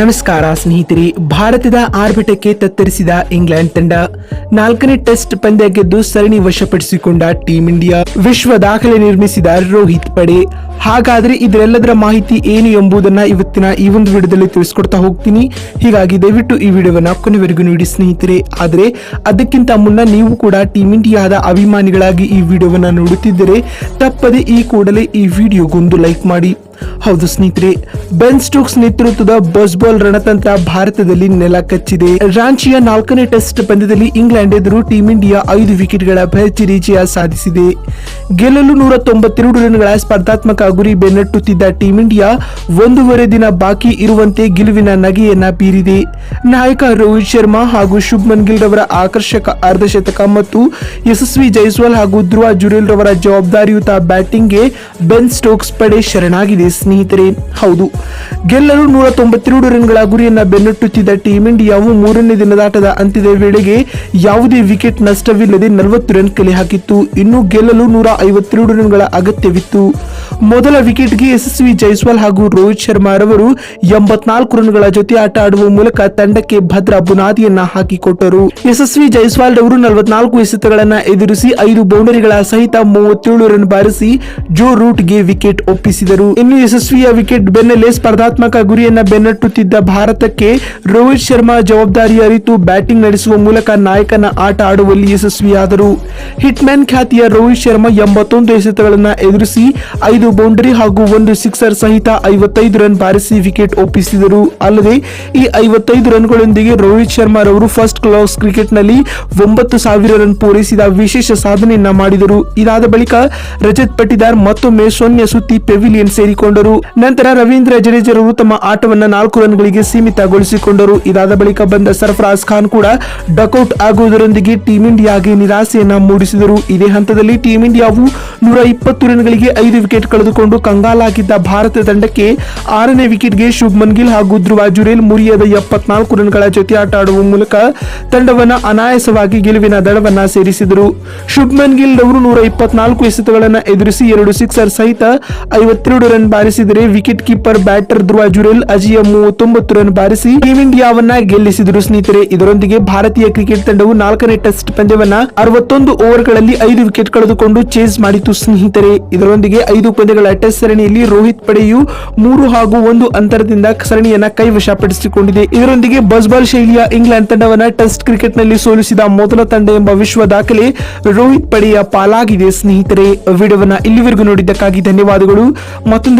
ನಮಸ್ಕಾರ, ಸ್ನೇಹಿತರೆ. ಭಾರತದ ಆರ್ಭಟಕ್ಕೆ ತತ್ತರಿಸಿದ ಇಂಗ್ಲೆಂಡ್ ತಂಡ ನಾಲ್ಕನೇ ಟೆಸ್ಟ್ ಪಂದ್ಯ ಗೆದ್ದು ಸರಣಿ ವಶಪಡಿಸಿಕೊಂಡ ಟೀಂ ಇಂಡಿಯಾ ವಿಶ್ವ ದಾಖಲೆ ನಿರ್ಮಿಸಿದ ರೋಹಿತ್ ಪಡೆ. ಹಾಗಾದ್ರೆ ಇದರೆಲ್ಲದರ ಮಾಹಿತಿ ಏನು ಎಂಬುದನ್ನ ಇವತ್ತಿನ ಈ ಒಂದು ವಿಡಿಯೋದಲ್ಲಿ ತಿಳಿಸ್ಕೊಡ್ತಾ ಹೋಗ್ತೀನಿ. ಹೀಗಾಗಿ ದಯವಿಟ್ಟು ಈ ವಿಡಿಯೋವನ್ನ ಕೊನೆವರೆಗೂ ನೋಡಿ, ಸ್ನೇಹಿತರೆ. ಆದರೆ, ಅದಕ್ಕಿಂತ ಮುನ್ನ ನೀವು ಕೂಡ ಟೀಂ ಇಂಡಿಯಾದ ಅಭಿಮಾನಿಗಳಾಗಿ ಈ ವಿಡಿಯೋವನ್ನ ನೋಡುತ್ತಿದ್ದರೆ, ತಪ್ಪದೆ ಈ ಕೂಡಲೇ ಈ ವಿಡಿಯೋಗೊಂದು ಲೈಕ್ ಮಾಡಿ. ಹೌದು ಸ್ನೇಹಿತರೆ ಬೆನ್ ಸ್ಟೋಕ್ಸ್ ನೇತೃತ್ವದ ಬಸ್ಬಾಲ್ ರಣತಂತ್ರ ಭಾರತದಲ್ಲಿ ನೆಲ ಕಚ್ಚಿದೆ. ರಾಂಚಿಯ ನಾಲ್ಕನೇ ಟೆಸ್ಟ್ ಪಂದ್ಯದಲ್ಲಿ ಇಂಗ್ಲೆಂಡ್ ಎದುರು ಟೀಂ ಇಂಡಿಯಾ ಐದು ವಿಕೆಟ್ಗಳ ಭರ್ಜರಿ ಜಯ ಸಾಧಿಸಿದೆ. ಗೆಲ್ಲಲು ನೂರ ತೊಂಬತ್ತೆರಡು ರನ್ಗಳ ಸ್ಪರ್ಧಾತ್ಮಕ ಗುರಿ ಬೆನ್ನಟ್ಟುತ್ತಿದ್ದ ಟೀಂ ಇಂಡಿಯಾ ಒಂದೂವರೆ ದಿನ ಬಾಕಿ ಇರುವಂತೆ ಗೆಲುವಿನ ನಗೆಯನ್ನ ಬೀರಿದೆ. ನಾಯಕ ರೋಹಿತ್ ಶರ್ಮಾ ಹಾಗೂ ಶುಭ್ಮನ್ ಗಿಲ್ ರವರ ಆಕರ್ಷಕ ಅರ್ಧಶತಕ ಮತ್ತು ಯಶಸ್ವಿ ಜೈಸ್ವಾಲ್ ಹಾಗೂ ಧ್ರುವ ಜುರೇಲ್ ರವರ ಜವಾಬ್ದಾರಿಯುತ ಬ್ಯಾಟಿಂಗ್ಗೆ ಬೆನ್ ಸ್ಟೋಕ್ಸ್ ಪಡೆ ಶರಣಾಗಿದೆ ಸ್ನೇಹಿತರೆ, ಹೌದು. ಗೆಲ್ಲಲು ನೂರ ತೊಂಬತ್ತೆರಡು ರನ್ಗಳ ಗುರಿಯನ್ನ ಬೆನ್ನಟ್ಟುತ್ತಿದ್ದ ಟೀಂ ಇಂಡಿಯಾವು ಮೂರನೇ ದಿನದಾಟದ ಅಂತ್ಯದ ವೇಳೆಗೆ ಯಾವುದೇ ವಿಕೆಟ್ ನಷ್ಟವಿಲ್ಲದೆ ನಲವತ್ತು ರನ್ ಕಲೆ ಹಾಕಿತ್ತು. ಇನ್ನು ಗೆಲ್ಲಲು ನೂರ ಐವತ್ತೆರಡು ರನ್ಗಳ ಅಗತ್ಯವಿತ್ತು. ಮೊದಲ ವಿಕೆಟ್ಗೆ ಯಶಸ್ವಿ ಜೈಸ್ವಾಲ್ ಹಾಗೂ ರೋಹಿತ್ ಶರ್ಮಾ ರವರು ಎಂಬತ್ನಾಲ್ಕು ರನ್ಗಳ ಜೊತೆ ಆಟ ಆಡುವ ಮೂಲಕ ತಂಡಕ್ಕೆ ಭದ್ರ ಬುನಾದಿಯನ್ನ ಹಾಕಿಕೊಟ್ಟರು. ಯಶಸ್ವಿ ಜೈಸ್ವಾಲ್ ರವರು ನಲವತ್ನಾಲ್ಕು ಎಸೆತಗಳನ್ನ ಎದುರಿಸಿ ಐದು ಬೌಂಡರಿಗಳ ಸಹಿತ ಮೂವತ್ತೇಳು ರನ್ ಬಾರಿಸಿ ಜೋ ರೂಟ್ಗೆ ವಿಕೆಟ್ ಒಪ್ಪಿಸಿದರು. ಇನ್ನು ಯಶಸ್ವಿಯ ವಿಕೆಟ್ ಬೆನ್ನಲ್ಲೇ ಸ್ಪರ್ಧಾತ್ಮಕ ಗುರಿಯನ್ನ ಬೆನ್ನಟ್ಟುತ್ತಿದ್ದ ಭಾರತಕ್ಕೆ ರೋಹಿತ್ ಶರ್ಮಾ ಜವಾಬ್ದಾರಿ ಅರಿತು ಬ್ಯಾಟಿಂಗ್ ನಡೆಸುವ ಮೂಲಕ ನಾಯಕನ ಆಟ ಆಡುವಲ್ಲಿ ಯಶಸ್ವಿಯಾದರು. ಹಿಟ್ಮ್ಯಾನ್ ಖ್ಯಾತಿಯ ರೋಹಿತ್ ಶರ್ಮಾ ಎಂಬತ್ತೊಂದು ಎಸೆತಗಳನ್ನು ಎದುರಿಸಿ ಐದು ಬೌಂಡರಿ ಹಾಗೂ ಒಂದು ಸಿಕ್ಸರ್ ಸಹಿತ ಐವತ್ತೈದು ರನ್ ಬಾರಿಸಿ ವಿಕೆಟ್ ಒಪ್ಪಿಸಿದರು. ಅಲ್ಲದೆ ಈ ಐವತ್ತೈದು ರನ್ಗಳೊಂದಿಗೆ ರೋಹಿತ್ ಶರ್ಮಾ ರವರು ಫಸ್ಟ್ ಕ್ಲಾಸ್ ಕ್ರಿಕೆಟ್ನಲ್ಲಿ ಒಂಬತ್ತು ಸಾವಿರ ರನ್ ಪೂರೈಸಿದ ವಿಶೇಷ ಸಾಧನೆಯನ್ನ ಮಾಡಿದರು. ಇದಾದ ಬಳಿಕ ರಜತ್ ಪಟಿದಾರ್ ಮತ್ತೊಮ್ಮೆ ಸೊನ್ನೆ ಸುತ್ತಿ ಪೆವಿಲಿಯನ್ ನಂತರ ರವೀಂದ್ರ ಜಡೇಜರು ತಮ್ಮ ಆಟವನ್ನು ನಾಲ್ಕು ರನ್ಗಳಿಗೆ ಸೀಮಿತಗೊಳಿಸಿಕೊಂಡರು. ಇದಾದ ಬಳಿಕ ಬಂದ ಸರ್ಫರಾಜ್ ಖಾನ್ ಕೂಡ ಡಕೌಟ್ ಆಗುವುದರೊಂದಿಗೆ ಟೀಂ ಇಂಡಿಯಾಗೆ ನಿರಾಸೆಯನ್ನ ಮೂಡಿಸಿದರು. ಇದೇ ಹಂತದಲ್ಲಿ ಟೀಂ ಇಂಡಿಯಾವು ನೂರ ಇಪ್ಪತ್ತು ರನ್ಗಳಿಗೆ ಐದು ವಿಕೆಟ್ ಕಳೆದುಕೊಂಡು ಕಂಗಾಲಾಗಿದ್ದ ಭಾರತ ತಂಡಕ್ಕೆ ಆರನೇ ವಿಕೆಟ್ಗೆ ಶುಭ್ಮನ್ ಗಿಲ್ ಹಾಗೂ ಧ್ರುವ ಜುರೇಲ್ ಮುರಿಯದ ಎಪ್ಪತ್ನಾಲ್ಕು ರನ್ಗಳ ಜೊತೆ ಆಟ ಆಡುವ ಮೂಲಕ ತಂಡವನ್ನ ಅನಾಯಾಸವಾಗಿ ಗೆಲುವಿನ ದಡವನ್ನ ಸೇರಿಸಿದರು. ಶುಭ್ಮನ್ ಗಿಲ್ ಅವರು ನೂರ ಇಪ್ಪತ್ನಾಲ್ಕು ಎಸೆತಗಳನ್ನು ಎದುರಿಸಿ ಎರಡು ಸಿಕ್ಸರ್ ಸಹಿತ ಐವತ್ತೆರಡು run ಬಾರಿಸಿದರೆ wicket keeper batter Dhruv Jurel ಅಜಿಯ ಮೂವತ್ತೊಂಬತ್ತು ರನ್ ಬಾರಿಸಿ ಟೀಮ್ ಇಂಡಿಯಾವನ್ನ ಗೆಲ್ಲಿಸಿದರು. ಸ್ನೇಹಿತರೆ, ಇದರೊಂದಿಗೆ ಭಾರತೀಯ ಕ್ರಿಕೆಟ್ ತಂಡವು ನಾಲ್ಕನೇ ಟೆಸ್ಟ್ ಪಂದ್ಯವನ್ನ ಅರವತ್ತೊಂದು ಓವರ್ಗಳಲ್ಲಿ ಐದು ವಿಕೆಟ್ ಕಳೆದುಕೊಂಡು ಚೇಸ್ ಮಾಡಿತು. ಸ್ನೇಹಿತರೆ, ಇದರೊಂದಿಗೆ ಐದು ಪಂದ್ಯಗಳ ಟೆಸ್ಟ್ ಸರಣಿಯಲ್ಲಿ ರೋಹಿತ್ ಪಡೆಯು ಮೂರು ಹಾಗೂ ಒಂದು ಅಂತರದಿಂದ ಸರಣಿಯನ್ನ ಕೈವಶಪಡಿಸಿಕೊಂಡಿದೆ. ಇದರೊಂದಿಗೆ ಬಸ್ಬಾಲ್ ಶೈಲಿಯ ಇಂಗ್ಲೆಂಡ್ ತಂಡವನ್ನ ಟೆಸ್ಟ್ ಕ್ರಿಕೆಟ್ನಲ್ಲಿ ಸೋಲಿಸಿದ ಮೊದಲ ತಂಡ ಎಂಬ ವಿಶ್ವ ದಾಖಲೆ ರೋಹಿತ್ ಪಡೆಯ ಪಾಲಾಗಿದೆ. ಸ್ನೇಹಿತರೆ ವಿಡಿಯೋವನ್ನ ಇಲ್ಲಿವರೆಗೂ ನೋಡಿದ್ದಕ್ಕಾಗಿ ಧನ್ಯವಾದಗಳು. ಮತ್ತೊಂದು